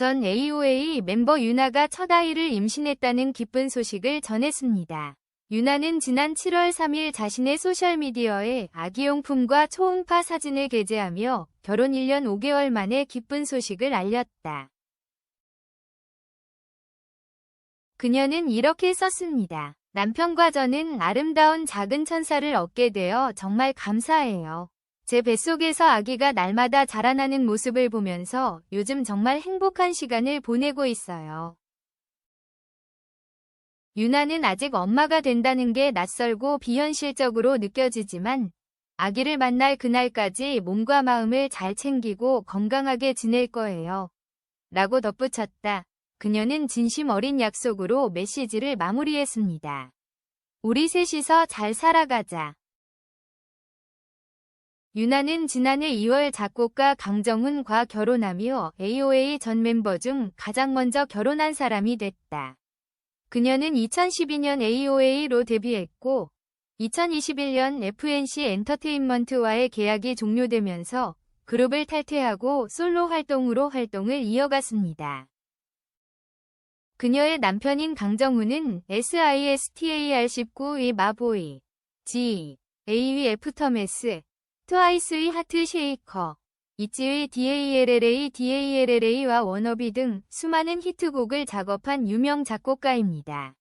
전 AOA 멤버 유나가 첫 아이를 임신했다는 기쁜 소식을 전했습니다. 유나는 지난 7월 3일 자신의 소셜미디어에 아기용품과 초음파 사진을 게재하며 결혼 1년 5개월 만에 기쁜 소식을 알렸다. 그녀는 이렇게 썼습니다. 남편과 저는 아름다운 작은 천사를 얻게 되어 정말 감사해요. 제 뱃속에서 아기가 날마다 자라나는 모습을 보면서 요즘 정말 행복한 시간을 보내고 있어요. 유나는 아직 엄마가 된다는 게 낯설고 비현실적으로 느껴지지만 아기를 만날 그날까지 몸과 마음을 잘 챙기고 건강하게 지낼 거예요. 라고 덧붙였다. 그녀는 진심 어린 약속으로 메시지를 마무리했습니다. 우리 셋이서 잘 살아가자. 유나는 지난해 2월 작곡가 강정훈과 결혼하며 AOA 전 멤버 중 가장 먼저 결혼한 사람이 됐다. 그녀는 2012년 AOA로 데뷔했고 2021년 FNC 엔터테인먼트와의 계약이 종료되면서 그룹을 탈퇴하고 솔로 활동으로 활동을 이어갔습니다. 그녀의 남편인 강정훈은 SISTAR19의 마보이, G, AV 애프터메스, 트와이스의 하트 쉐이커, 이치의 DALLA DALLA와 워너비 등 수많은 히트곡을 작업한 유명 작곡가입니다.